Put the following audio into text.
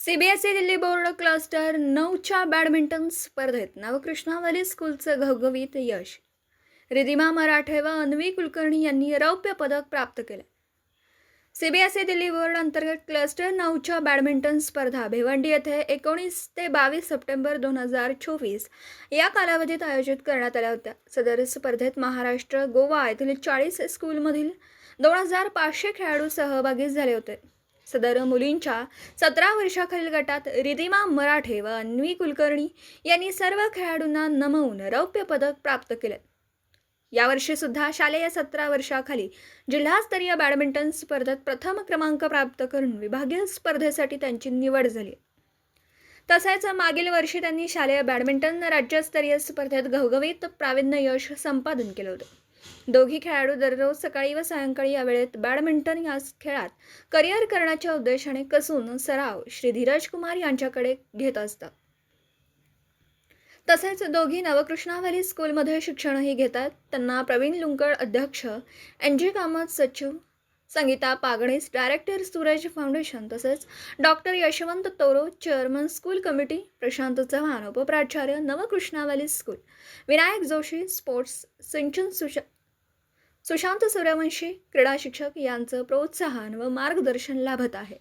CBSE Delhi board cluster नऊच्या badminton स्पर्धेत नवकृष्णावली स्कूलचं घवघवीत यश. रिदिमा मराठे व अन्वी कुलकर्णी यांनी रौप्य पदक प्राप्त केले. सीबीएसई दिल्ली बोर्ड अंतर्गत क्लस्टर नऊच्या बॅडमिंटन स्पर्धा भिवंडी येथे एकोणीस ते बावीस सप्टेंबर दोन हजार चोवीस या कालावधीत आयोजित करण्यात आल्या होत्या. सदर स्पर्धेत महाराष्ट्र गोवा येथील चाळीस स्कूलमधील दोन हजार पाचशे खेळाडू सहभागी झाले होते. सदर मुलींच्या सतरा वर्षाखालील गटात रिदिमा मराठे व अन्वी कुलकर्णी यांनी सर्व खेळाडूंना नमवून रौप्य पदक प्राप्त केले. यावर्षी सुद्धा शालेय सतरा वर्षाखाली जिल्हास्तरीय बॅडमिंटन स्पर्धेत प्रथम क्रमांक प्राप्त करून विभागीय स्पर्धेसाठी त्यांची निवड झाली. तसेच मागील वर्षी त्यांनी शालेय बॅडमिंटन राज्यस्तरीय स्पर्धेत घवघवीत प्रावीण्य यश संपादन केलं होतं. दोघी खेळाडू दररोज सकाळी व सायंकाळी या वेळेत बॅडमिंटन या खेळात करिअर करण्याच्या उद्देशाने कसून सराव श्री धीरज कुमार यांच्याकडे घेत असतात. तसेच दोघी नवकृष्णावली स्कूलमध्ये शिक्षणही घेतात. त्यांना प्रवीण लुंकड अध्यक्ष एन जी कामत सचिव संगीता पागणीस डायरेक्टर सूरज फाउंडेशन तसेच doctor Yashwant Toro chairman school committee Prashant Chavan उपप्राचार्य Navkrishnavali school Vinayak Joshi sports सिंचन सुशा सुशांत सूर्यवंशी क्रीडा शिक्षक यांचं प्रोत्साहन व मार्गदर्शन लाभत आहे.